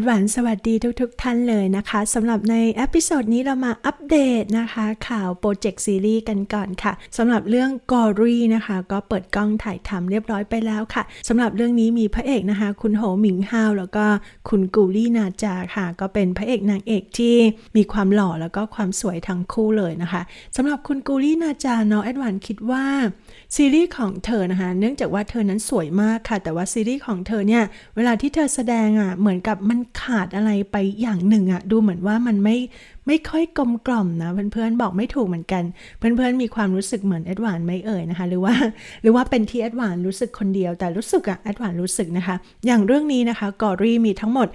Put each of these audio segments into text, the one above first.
ดหวานสวัสดีทุกๆทท่านเลยนะคะสำหรับในเอพิโซดนี้เรามาอัปเดตนะคะ ข่าวโปรเจกต์ซีรีส์กันก่อนค่ะสำหรับเรื่องกอรี่นะคะ ก็เปิดกล้องถ่ายทำเรียบร้อยไปแล้วค่ะสำหรับเรื่องนี้มีพระเอกนะคะ คุณโหหมิงฮาวแล้วก็คุณกูลี่นาจาค่ะ ก็เป็นพระเอกนางเอกที่มีความหล่อแล้วก็ความสวยทั้งคู่เลยนะคะสำหรับคุณกูลี่นาจาเนาะแอดวานคิดว่าซีรีส์ของเธอนะคะเนื่องจากว่าเธอนั้นสวยมากค่ะ แต่ว่าซีรีส์ของเธอเนี่ยเวลาที่เธอแสดงอะ่ะเหมือนกับมันขาดอะไรไปอย่างหนึ่งอะดูเหมือนว่ามันไม่ ไม่ค่อยกลมกล่อมนะเพื่อนๆบอกไม่ถูกเหมือนกัน เพื่อนๆมีความรู้สึกเหมือนแอดวานไม่เอ่ยนะคะ หรือว่าหรือว่าเป็นที่แอดวานรู้สึกคนเดียว แต่รู้สึกอะแอดวานรู้สึกนะคะ อย่างเรื่องนี้นะคะกอรี่มีทั้งหมด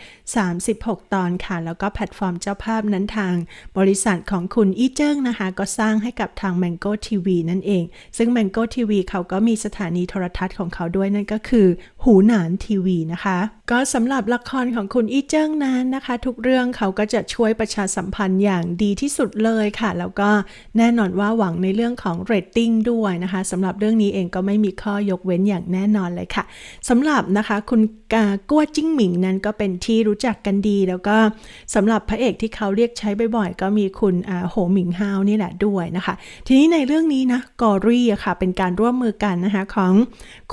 36 ตอนค่ะ แล้วก็แพลตฟอร์มเจ้าภาพนั้นทาง บริษัทของคุณอีเจิ้งนะคะ ก็สร้างให้กับทาง Mango TV นั่นเอง ซึ่ง Mango TV เขาก็มีสถานีโทรทัศน์ของเขาด้วยนั่นก็คือหูหนานทีวีนะคะ ก็สำหรับละครของคุณอีเจิ้งนั้นนะคะ ทุกเรื่องเขาก็จะช่วยประชาสัมพันธ์อย่างดีที่สุดเลยค่ะ แล้วก็แน่นอนว่าหวังในเรื่องของเรตติ้งด้วยนะคะสำหรับเรื่องนี้เองก็ไม่มีข้อยกเว้นอย่างแน่นอนเลยค่ะสำหรับนะคะคุณกากัวจิ้งหมิงนั้นก็เป็นที่รู้จักกันดี แล้วก็สำหรับพระเอกที่เขาเรียกใช้บ่อยๆ ก็มีคุณโหหมิงฮาวนี่แหละด้วยนะคะ ทีนี้ในเรื่องนี้นะกอรี่อะค่ะเป็นการร่วมมือกันนะคะของ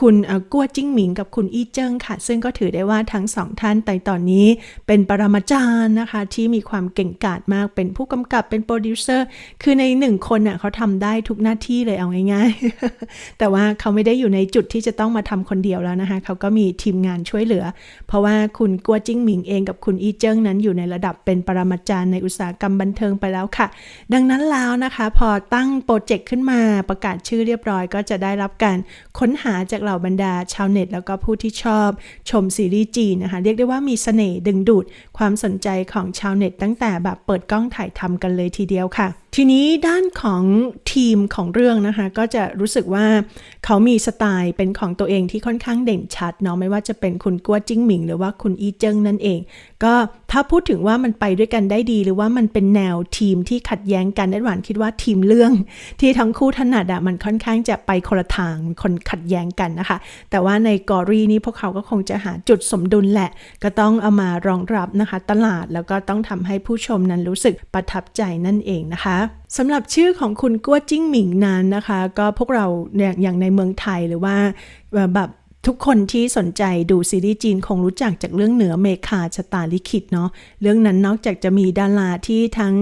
คุณกัวจิ้งหมิงกับคุณอี้เจิ้งค่ะ ซึ่งก็ถือได้ว่าทั้งสองท่านในตอนนี้เป็นปรมาจารย์นะคะที่มีความเก่งกาจมากเป็นผู้กำกับเป็นโปรดิวเซอร์ คือในหนึ่งคนน่ะเขาทำได้ทุกหน้าที่เลยเอาง่ายๆ แต่ว่าเขาไม่ได้อยู่ในจุดที่จะต้องมาทำคนเดียวแล้วนะคะ เขาก็มีทีมงานช่วยเหลือ เพราะว่าคุณกัวจิ้งหมิงเองกับคุณอีเจิ้งนั้นอยู่ในระดับเป็นปรมาจารย์ในอุตสาหกรรมบันเทิงไปแล้วค่ะ ดังนั้นแล้วนะคะ พอตั้งโปรเจกต์ขึ้นมาประกาศชื่อเรียบร้อยก็จะได้รับการค้นหาจากเหล่าบรรดาชาวเน็ต แล้วก็ผู้ที่ชอบชมซีรีส์จีนนะคะ เรียกได้ว่ามีเสน่ห์ดึงดูดความสนใจของชาวเน็ตตั้งแต่แบบเปิดกล้ององถ่ายทำกันเลยทีเดียวค่ะ ทีนี้ด้านของทีมของเรื่องนะคะ ก็จะรู้สึกว่าเขามีสไตล์เป็นของตัวเองที่ค่อนข้างเด่นชัดเนาะไม่ว่าจะเป็นคุณกัวจิ้งหมิง หรือว่าคุณอีเจิ้งนั่นเอง ก็ถ้าพูดถึงว่ามันไปด้วยกันได้ดี หรือว่ามันเป็นแนวทีมที่ขัดแย้งกันแอดวานคิดว่าทีมเรื่อง ที่ทั้งคู่ถนัดอะมันค่อนข้างจะไปคนละทางคนขัดแย้งกันนะคะ แต่ว่าในกอรี่นี้พวกเขาก็คงจะหาจุดสมดุลแหละ ก็ต้องเอามารองรับนะคะ ตลาดแล้วก็ต้องทำให้ผู้ชมนั้นรู้สึกประทับใจนั่นเองนะคะสำหรับชื่อของคุณกัวจิ้งหมิงนั้นนะคะ ก็พวกเราเนี่ยอย่างในเมืองไทยหรือว่าแบบ ทุกคนที่สนใจดูซีรีส์จีนคงรู้จักจากเรื่องเหนือเมคาชะตาลิขิตเนาะเรื่องนั้นนอกจากจะมีดาราที่ทั้ง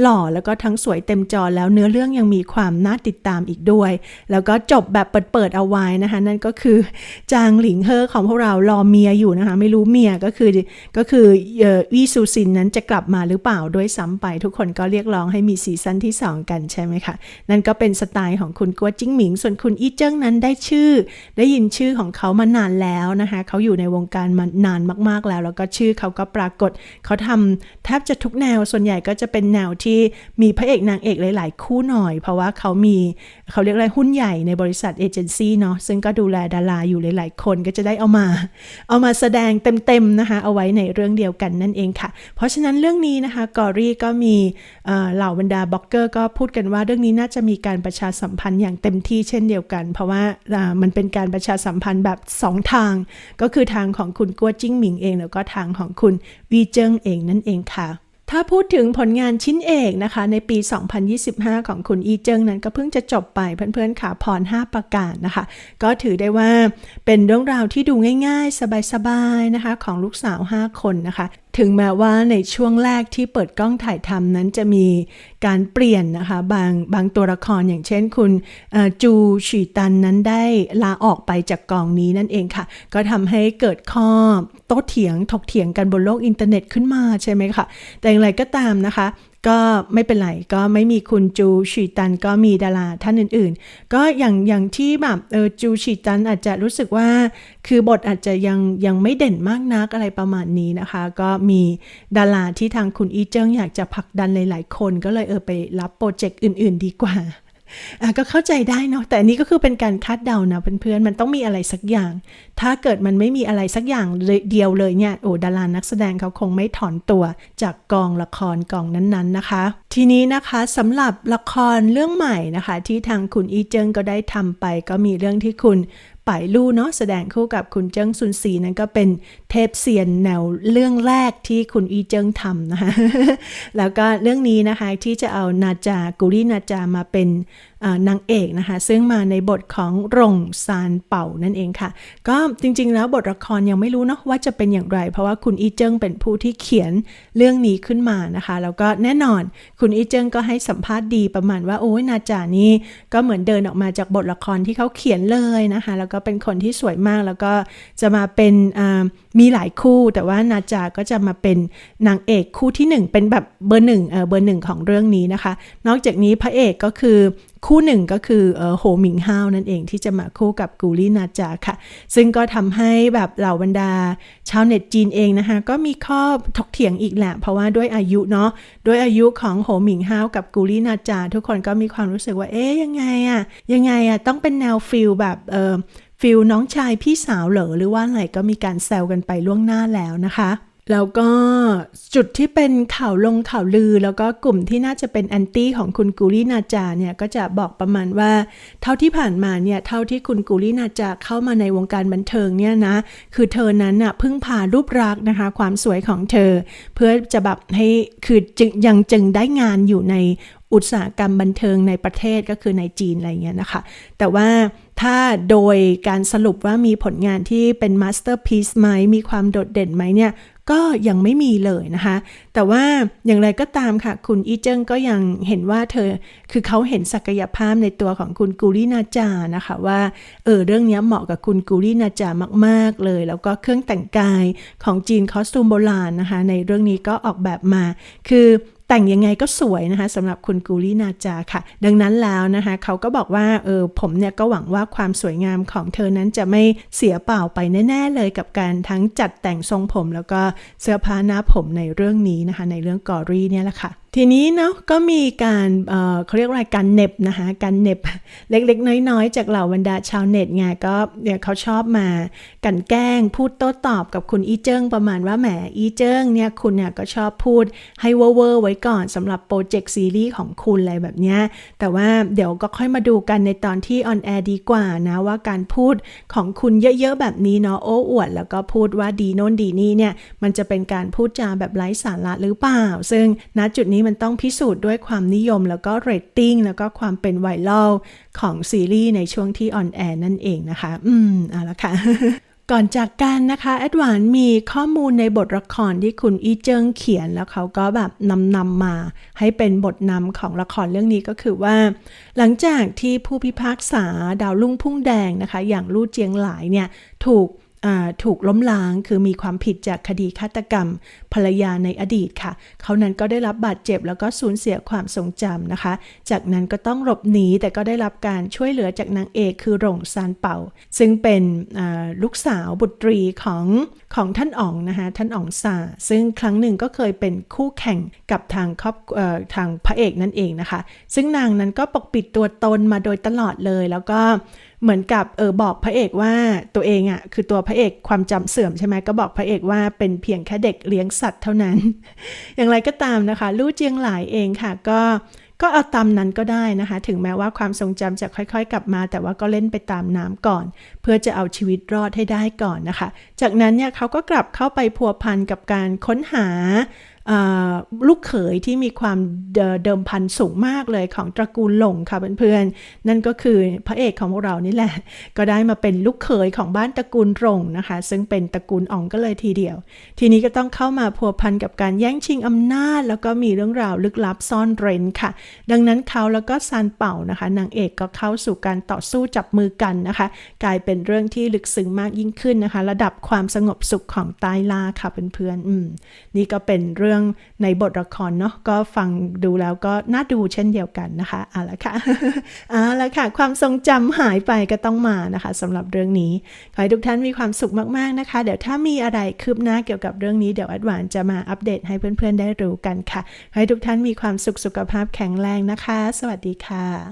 หล่อแล้วก็ทั้งสวยเต็มจอแล้วเนื้อเรื่องยังมีความน่าติดตามอีกด้วย แล้วก็จบแบบเปิดๆเอาไว้นะคะ นั่นก็คือจางหลิงเฮอของพวกเรารอเมียอยู่นะคะ ไม่รู้เมียก็คือก็คือวี่ซูซินนั้นจะกลับมาหรือเปล่าด้วยซ้ำไป ทุกคนก็เรียกร้องให้มีซีซั่นที่ 2 กันใช่ไหมคะนั่นก็เป็นสไตล์ของคุณกัวจิ้งหมิง ส่วนคุณอี้เจิ้งนั้นได้ชื่อ ได้ยินชื่อของเขาขามานานแล้วนะคะ เขาอยู่ในวงการมานานมาก ๆแล้ว แล้วก็ชื่อเขาก็ปรากฏ เขาทำแทบจะทุกแนว ส่วนใหญ่ก็จะเป็นแนวที่มีพระเอกนางเอกหลาย ๆ คู่หน่อย เพราะว่าเขามีเขาเรียกอะไรหุ้นใหญ่ในบริษัทเอเจนซี่เนาะ ซึ่งก็ดูแลดาราอยู่หลาย ๆ คนก็จะได้เอามา เอามาแสดงเต็ม ๆ นะคะ เอาไว้ในเรื่องเดียวกันนั่นเองค่ะ เพราะฉะนั้นเรื่องนี้นะคะกอรี่ก็มีเหล่าบรรดาบล็อกเกอร์ก็พูดกันว่าเรื่องนี้น่าจะมีการประชาสัมพันธ์อย่างเต็มที่เช่นเดียวกัน เพราะว่ามันเป็นการประชาสัมพันธ์แบบ2ทาง ก็คือทางของคุณกัวจิ้งหมิงเอง แล้วก็ทางของคุณวีเจิ้งเองนั่นเองค่ะ ถ้าพูดถึงผลงานชิ้นเอกนะคะ ในปี 2025 ของคุณอีเจิงนั้นก็เพิ่งจะจบไปเพื่อนๆขาพร 5 ประการนะคะ ก็ถือได้ว่าเป็นเรื่องราวที่ดูง่ายๆ สบายๆนะคะ ของลูกสาว 5 คนนะคะ ถึงแม้ว่าในช่วงแรกที่เปิดกล้องถ่ายทำนั้นจะมีการเปลี่ยนนะคะ บางบางตัวละครอย่างเช่นคุณจูฉีตันนั้นได้ลาออกไปจากกองนี้นั่นเองค่ะ ก็ทำให้เกิดข้อโต้เถียงถกเถียงกันบนโลกอินเทอร์เน็ตขึ้นมาใช่ไหมคะแต่อย่างไรก็ตามนะคะ ก็ไม่เป็นไรก็ไม่มีคุณจูชีตันก็มีดาราท่านอื่นๆ ก็อย่างอย่างที่แบบเออจูชีตันอาจจะรู้สึกว่า คือบทอาจจะยังยังไม่เด่นมากนักอะไรประมาณนี้นะคะ ก็มีดาราที่ทางคุณอีเจิ้งอยากจะผลักดันหลายๆคนก็เลยเออไปรับโปรเจกต์อื่น ๆ ดีกว่า ก็เข้าใจได้เนาะแต่อันนี้ก็คือเป็นการคาดเดานะเพื่อนๆมันต้องมีอะไรสักอย่าง ถ้าเกิดมันไม่มีอะไรสักอย่างเดียวเลยเนี่ยโอ้ดารานักแสดงเขาคงไม่ถอนตัวจากกองละครกองนั้นๆนะคะ ทีนี้นะคะสำหรับละครเรื่องใหม่นะคะ ที่ทางคุณอีเจิงก็ได้ทำไป ก็มีเรื่องที่คุณ ป่ายลู่เนาะแสดงคู่กับคุณเจิ้งซุนซีนั่นก็เป็นเทพเซียนแนวเรื่องแรกที่คุณอีเจิ้งทำนะคะแล้วก็เรื่องนี้นะคะที่จะเอานาจากุรีนาจามาเป็น นางเอกนะคะ ซึ่งมาในบทของรงซานเป่านั่นเองค่ะ ก็จริงๆแล้วบทละครยังไม่รู้เนาะว่าจะเป็นอย่างไร เพราะว่าคุณอีเจิ้งเป็นผู้ที่เขียนเรื่องนี้ขึ้นมานะคะ แล้วก็แน่นอนคุณอีเจิ้งก็ให้สัมภาษณ์ดีประมาณว่าโอ้ยนาจานี่ก็เหมือนเดินออกมาจากบทละครที่เขาเขียนเลยนะคะ แล้วก็เป็นคนที่สวยมากแล้วก็จะมาเป็นมีหลายคู่ แต่ว่านาจาก็จะมาเป็นนางเอกคู่ที่ 1 เป็นแบบเบอร์หนึ่งเออเบอร์หนึ่งของเรื่องนี้นะคะ นอกจากนี้พระเอกก็คือ คู่หนึ่งก็คือโฮหมิงฮาวนั่นเองที่จะมาคู่กับกูลี่นาจาค่ะ ซึ่งก็ทำให้แบบเหล่าบรรดา ชาวเน็ตจีนเองนะคะ ก็มีข้อถกเถียงอีกแหละ เพราะว่าด้วยอายุเนาะด้วยอายุของโฮหมิงฮาวกับกูลี่นาจา ทุกคนก็มีความรู้สึกว่า เอ๊ยยังไงอะยังไงอะต้องเป็นแนวฟิลแบบเออฟิลน้องชายพี่สาวเหรอหรือว่าอะไรก็มีการแซวกันไปล่วงหน้าแล้วนะคะ แล้วก็จุดที่เป็นข่าวลงข่าวลือ แล้วก็กลุ่มที่น่าจะเป็นแอนตี้ของคุณกูลีนาจาเนี่ยก็จะบอกประมาณว่า เท่าที่ผ่านมาเนี่ยเท่าที่คุณกูลีนาจาเข้ามาในวงการบันเทิงเนี่ยนะคือเธอนั้นน่ะพึ่งพารูปรักนะคะ ความสวยของเธอ เพื่อจะแบบให้คือจึงยังจึงได้งานอยู่ในอุตสาหกรรมบันเทิงในประเทศก็คือในจีนอะไรเงี้ยนะคะ แต่ว่า ถ้าโดยการสรุปว่ามีผลงานที่เป็นมาสเตอร์พีซไหม มีความโดดเด่นไหมเนี่ยก็ยังไม่มีเลยนะคะ แต่ว่าอย่างไรก็ตามค่ะ คุณอีเจิ้งก็ยังเห็นว่าเธอ คือเขาเห็นศักยภาพในตัวของคุณกูรินาจานะคะ ว่าเออเรื่องนี้เหมาะกับคุณกูรินาจามาก ๆ เลย แล้วก็เครื่องแต่งกายของจีนคอสตูมโบราณนะคะ ในเรื่องนี้ก็ออกแบบมา คือ แต่งยังไงก็สวยนะคะสำหรับคุณกูลีนาจาค่ะ ดังนั้นแล้วนะคะเขาก็บอกว่าเออผมเนี่ยก็หวังว่าความสวยงามของเธอนั้นจะไม่เสียเปล่าไปแน่ ๆ เลยกับการทั้งจัดแต่งทรงผม แล้วก็เสื้อผ้าหน้าผมในเรื่องนี้นะคะ ในเรื่องกอรี่เนี่ยแหละค่ะ ทีนี้เนาะก็มีการเเขาเรียกว่าการเน็บนะคะการเน็บเล็กๆ น้อยๆ จากเหล่าบรรดาชาวเน็ตไงก็เนี่ยเขาชอบมากันแกล้งพูดโต้ตอบกับคุณอีเจิ้งประมาณว่าแหมอีเจิ้งเนี่ยคุณเนี่ยก็ชอบพูดให้เวอร์ไว้ก่อนสำหรับโปรเจกต์ซีรีส์ของคุณอะไรแบบเนี้ยแต่ว่าเดี๋ยวก็ค่อยมาดูกันในตอนที่ออนแอร์ดีกว่านะว่าการพูดของคุณเยอะๆ แบบนี้เนาะโอ้อวด แล้วก็พูดว่าดีโน่นดีนี่เนี่ยมันจะเป็นการพูดจาแบบไร้สาระหรือเปล่า ซึ่งณจุดนี้มันต้องพิสูจน์ด้วยความนิยมแล้วก็เรตติ้งแล้วก็ความเป็นไวรัลของซีรีส์ในช่วงที่ออนแอร์นั่นเองนะคะ อืมเอาละค่ะ ก่อนจากกันนะคะแอดวานมีข้อมูลในบทละครที่คุณอีเจิงเขียนแล้วเขาก็แบบนำนำมา ให้เป็นบทนำของละครเรื่องนี้ก็คือว่า หลังจากที่ผู้พิพากษาดาวลุ่งพุ่งแดงนะคะ อย่างลู่เจียงหลายเนี่ยถูก ถูกล้มล้างคือมีความผิดจากคดีฆาตกรรม ภรรยาในอดีตค่ะ เขานั้นก็ได้รับบาดเจ็บแล้วก็สูญเสียความทรงจำนะคะ จากนั้นก็ต้องหลบหนีแต่ก็ได้รับการช่วยเหลือจากนางเอกคือหลงซานเป่า ซึ่งเป็นลูกสาวบุตรีของของท่านอ๋องนะคะท่านอ๋องซาซึ่งครั้งหนึ่งก็เคยเป็นคู่แข่งกับทางครอบทางพระเอกนั่นเองนะคะ ซึ่งนางนั้นก็ปกปิดตัวตนมาโดยตลอดเลยแล้วก็ เหมือนกับเออบอกพระเอกว่าตัวเองอะ่ะคือตัวพระเอกความจำเสื่อมใช่ไหมก็บอกพระเอกว่าเป็นเพียงแค่เด็กเลี้ยงสัตว์เท่านั้น อย่างไรก็ตามนะคะ ลู่เจียงหลายเองค่ะ ก็ก็เอาตามนั้นก็ได้นะคะ ถึงแม้ว่าความทรงจำจะค่อย ๆ กลับมา แต่ว่าก็เล่นไปตามน้ำก่อน เพื่อจะเอาชีวิตรอดให้ได้ก่อนนะคะ จากนั้นเนี่ยเขาก็กลับเข้าไปพัวพันกับการค้นหา ลูกเขยที่มีความเดิมพันสูงมากเลยของตระกูลหลงค่ะเพื่อนๆ นั่นก็คือพระเอกของพวกเรานี่แหละ ก็ได้มาเป็นลูกเขยของบ้านตระกูลหลงนะคะ ซึ่งเป็นตระกูลอ่องก็เลยทีเดียว ทีนี้ก็ต้องเข้ามาพัวพันกับการแย่งชิงอำนาจ แล้วก็มีเรื่องราวลึกลับซ่อนเร้นค่ะ ดังนั้นเขาแล้วก็ซานเป่านะคะนางเอกก็เข้าสู่การต่อสู้จับมือกันนะคะ กลายเป็นเรื่องที่ลึกซึ้งมากยิ่งขึ้นนะคะ ระดับความสงบสุขของใต้ลาค่ะเพื่อนๆอืมนี่ก็เป็นเรื่องรื่องในบทละครเนาะก็ฟังดูแล้วก็น่าดูเช่นเดียวกันนะคะเอาละค่ะเอาละค่ะ ความทรงจำหายไปก็ต้องมานะคะสำหรับเรื่องนี้ขอให้ทุกท่านมีความสุขมากๆนะคะ เดี๋ยวถ้ามีอะไรคืบหน้าเกี่ยวกับเรื่องนี้เดี๋ยวอัดหวานจะมาอัปเดตให้เพื่อนๆได้รู้กันค่ะขอให้ทุกท่านมีความสุขสุขภาพแข็งแรงนะคะ สวัสดีค่ะ